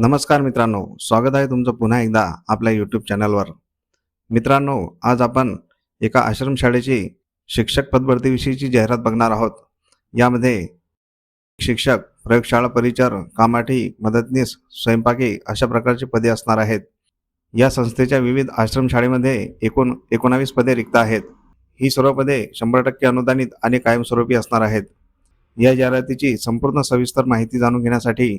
नमस्कार मित्रांनो स्वागत आहे तुमचं पुन्हा एकदा आपल्या यूट्यूब चॅनलवर मित्रांनो आज आपण एका आश्रमशाळेची शिक्षक पदभरतीविषयीची जाहिरात बघणार आहोत. यामध्ये शिक्षक प्रयोगशाळा परिचार कामाठी मदतनीस स्वयंपाकी अशा प्रकारची पदे असणार आहेत. या संस्थेच्या विविध आश्रमशाळेमध्ये एकूण एकोणावीस पदे रिक्त आहेत. ही सर्व पदे शंभर टक्के अनुदानित आणि कायमस्वरूपी असणार आहेत. या जाहिरातीची संपूर्ण सविस्तर माहिती जाणून घेण्यासाठी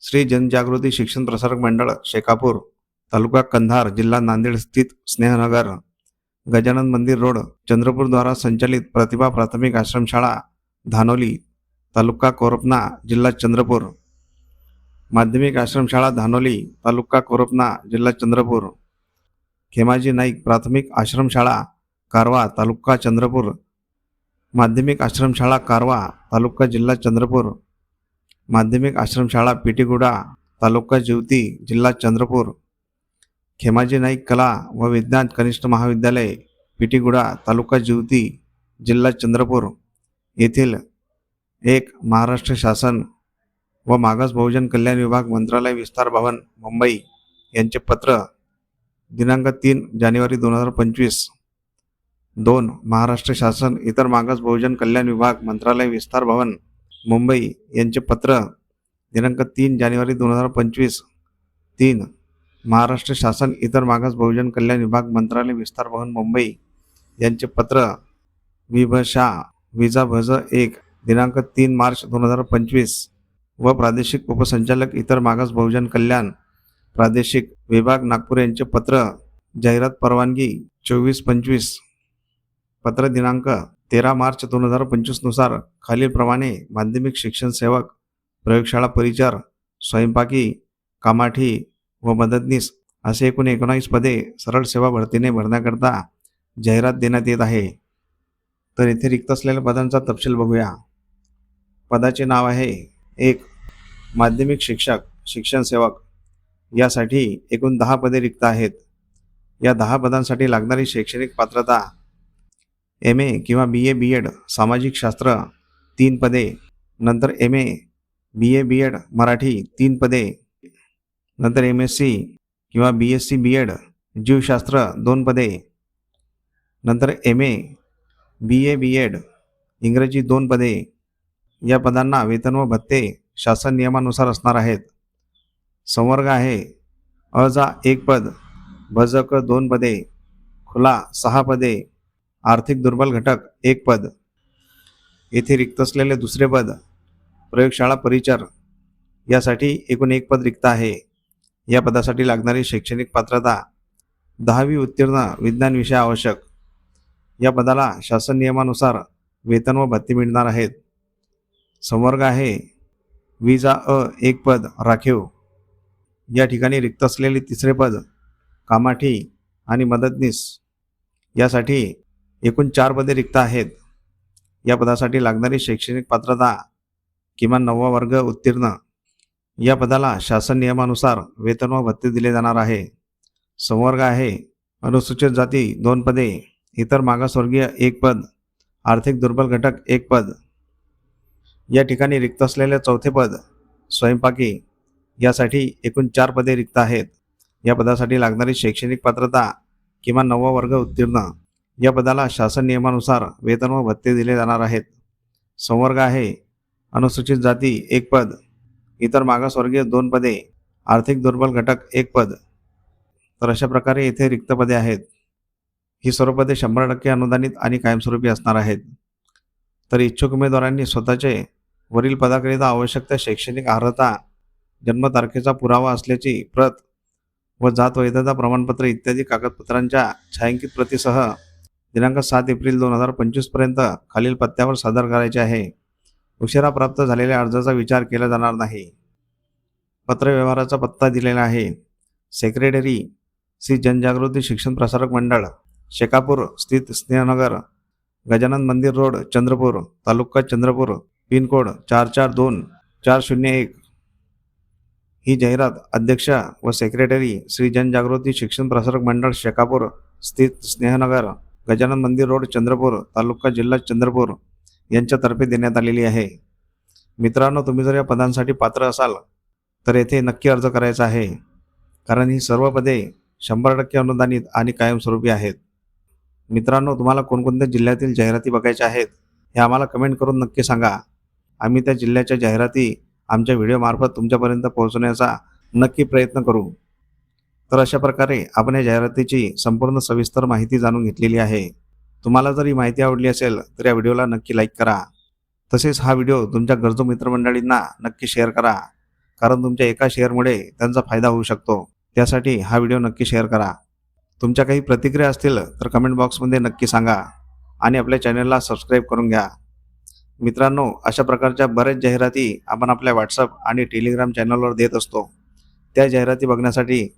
श्री जनजागृती शिक्षण प्रसारक मंडळ शेकापूर तालुका कंधार जिल्हा नांदेड स्थित स्नेहनगर गजानन मंदिर रोड चंद्रपूरद्वारा संचालित प्रतिभा प्राथमिक आश्रमशाळा धानोली तालुका कोरपना जिल्हा चंद्रपूर. माध्यमिक आश्रमशाळा धानोली तालुका कोरपना जिल्हा चंद्रपूर. खेमाजी नाईक प्राथमिक आश्रमशाळा कारवा तालुका चंद्रपूर. माध्यमिक आश्रमशाळा कारवा तालुका जिल्हा चंद्रपूर. माध्यमिक आश्रमशाळा पेटीगुडा तालुका जिवती जिल्हा चंद्रपूर. खेमाजी नाईक कला व विज्ञान कनिष्ठ महाविद्यालय पिटीगुडा तालुका जिवती जिल्हा चंद्रपूर. येथील एक महाराष्ट्र शासन व मागास बहुजन कल्याण विभाग मंत्रालय विस्तार भवन मुंबई यांचे पत्र दिनांक तीन जानेवारी दोन हजार पंचवीस. दोन महाराष्ट्र शासन इतर मागास बहुजन कल्याण विभाग मंत्रालय विस्तार भवन मुंबई यांचे पत्र दिनांक तीन जानेवारी दोन हजार पंचवीस तीन महाराष्ट्र शासन इतर मागास बहुजन कल्याण विभाग मंत्रालय विस्तार भवन मुंबई यांचे पत्र विभशा विजा भज एक दिनांक तीन मार्च दोन हजार पंचवीस व प्रादेशिक उपसंचालक इतर मागास बहुजन कल्याण प्रादेशिक विभाग नागपूर यांचे पत्र जाहिरात परवानगी चोवीस पंचवीस पत्र दिनांक तेरा मार्च दोन हजार पंचवीसनुसार खालीलप्रमाणे माध्यमिक शिक्षण सेवक प्रयोगशाळा परिचार स्वयंपाकी कामाठी व मदतनीस असे एकूण एकोणावीस पदे सरळ सेवा भरतीने भरण्याकरता जाहिरात देण्यात येत आहे. तर येथे रिक्त असलेल्या पदांचा तपशील बघूया. पदाचे नाव आहे एक माध्यमिक शिक्षक शिक्षण सेवक. यासाठी एकूण दहा पदे रिक्त आहेत. या दहा पदांसाठी लागणारी शैक्षणिक पात्रता एम ए किंवा बी ए बी एड सामाजिक शास्त्र तीन पदे नंतर M A B A B Ed Marathi तीन पदे नंतर एम एस सी किंवा B S C B Ed जीवशास्त्र दोन पदे नंतर M A B A B add इंग्रजी दोन पदे. या पदांना वेतन व भत्ते शासन नियमानुसार असणार आहेत. संवर्ग आहे. अजा एक पद भजक दोन पदे खुला सहा पदे आर्थिक दुर्बल घटक एक पद येथे रिक्त असलेले दुसरे पद प्रयोगशाळा परिचार यासाठी एकूण एक पद रिक्त आहे. या पदासाठी लागणारी शैक्षणिक पात्रता दहावी उत्तीर्ण विज्ञान विषय आवश्यक. या पदाला शासन नियमानुसार वेतन व भत्ते मिळणार आहेत. संवर्ग आहे. विजा अ एक पद राखीव. या ठिकाणी रिक्त असलेले तिसरे पद कामाठी आणि मदतनीस. यासाठी एकूण चार पदे रिक्त आहेत. या पदासाठी लागणारी शैक्षणिक पात्रता किमान नववा वर्ग उत्तीर्ण. या पदाला शासन नियमानुसार वेतन व भत्ते दिले जाणार आहे. संवर्ग आहे. अनुसूचित जाती दोन पदे. इतर मागासवर्गीय एक पद. आर्थिक दुर्बल घटक एक पद. या ठिकाणी रिक्त असलेले चौथे पद स्वयंपाकी. यासाठी एकूण चार पदे रिक्त आहेत. या पदासाठी लागणारी शैक्षणिक पात्रता किमान नववा वर्ग उत्तीर्ण. या पदाला शासन नियमानुसार वेतन व भत्ते दिले जाणार आहेत. संवर्ग आहे. अनुसूचित जाती एक पद. इतर मागासवर्गीय दोन पदे. आर्थिक दुर्बल घटक एक पद. तर अशा प्रकारे येथे रिक्त पदे आहेत. ही सर्व पदे शंभर टक्के अनुदानित आणि कायमस्वरूपी असणार आहेत. तर इच्छुक उमेदवारांनी स्वतःचे वरील पदाकरिता आवश्यक त्या शैक्षणिक अर्हता जन्मतारखेचा पुरावा असल्याची प्रत व जात वैधता प्रमाणपत्र इत्यादी कागदपत्रांच्या छायांकित प्रतीसह दिनांक सात एप्रिल दोन हजार पंचवीसपर्यंत खालील पत्त्यावर सादर करायचे आहे. उशिरा प्राप्त झालेल्या अर्जाचा विचार केला जाणार नाही. पत्रव्यवहाराचा पत्ता दिलेला आहे. सेक्रेटरी श्री जनजागृती शिक्षण प्रसारक मंडळ शेकापूर स्थित स्नेहनगर गजानन मंदिर रोड चंद्रपूर तालुका चंद्रपूर पिनकोड चार चार दोन चार शून्य एक. ही जाहिरात अध्यक्ष व सेक्रेटरी श्री जनजागृती शिक्षण प्रसारक मंडळ शेकापूर स्थित स्नेहनगर गजानन मंदिर रोड चंद्रपूर तालुका जिल्हा चंद्रपूर यांच्यातर्फे देण्यात आलेली आहे. मित्रांनो तुम्ही जर या पदांसाठी पात्र असाल तर येथे नक्की अर्ज करायचा आहे. कारण ही सर्व पदे शंभर टक्के अनुदानित आणि कायमस्वरूपी आहेत. मित्रांनो तुम्हाला कोणकोणत्या जिल्ह्यातील जाहिराती बघायच्या आहेत हे आम्हाला कमेंट करून नक्की सांगा. आम्ही त्या जिल्ह्याच्या जाहिराती आमच्या व्हिडिओमार्फत तुमच्यापर्यंत पोहोचवण्याचा नक्की प्रयत्न करू. तर अशा प्रकारे आपण या जाहिरातीची संपूर्ण सविस्तर माहिती जाणून घेतलेली आहे. तुम्हाला जर ही माहिती आवडली असेल तर या व्हिडिओला नक्की लाईक करा. तसेच हा व्हिडिओ तुमच्या गरजू मित्रमंडळींना नक्की शेअर करा. कारण तुमच्या एका शेअरमुळे त्यांचा फायदा होऊ शकतो. त्यासाठी हा व्हिडिओ नक्की शेअर करा. तुमच्या काही प्रतिक्रिया असतील तर कमेंट बॉक्समध्ये नक्की सांगा आणि आपल्या चॅनलला सबस्क्राईब करून घ्या. मित्रांनो अशा प्रकारच्या बऱ्याच जाहिराती आपण आपल्या व्हॉट्सअप आणि टेलिग्राम चॅनलवर देत असतो. त्या जाहिराती बघण्यासाठी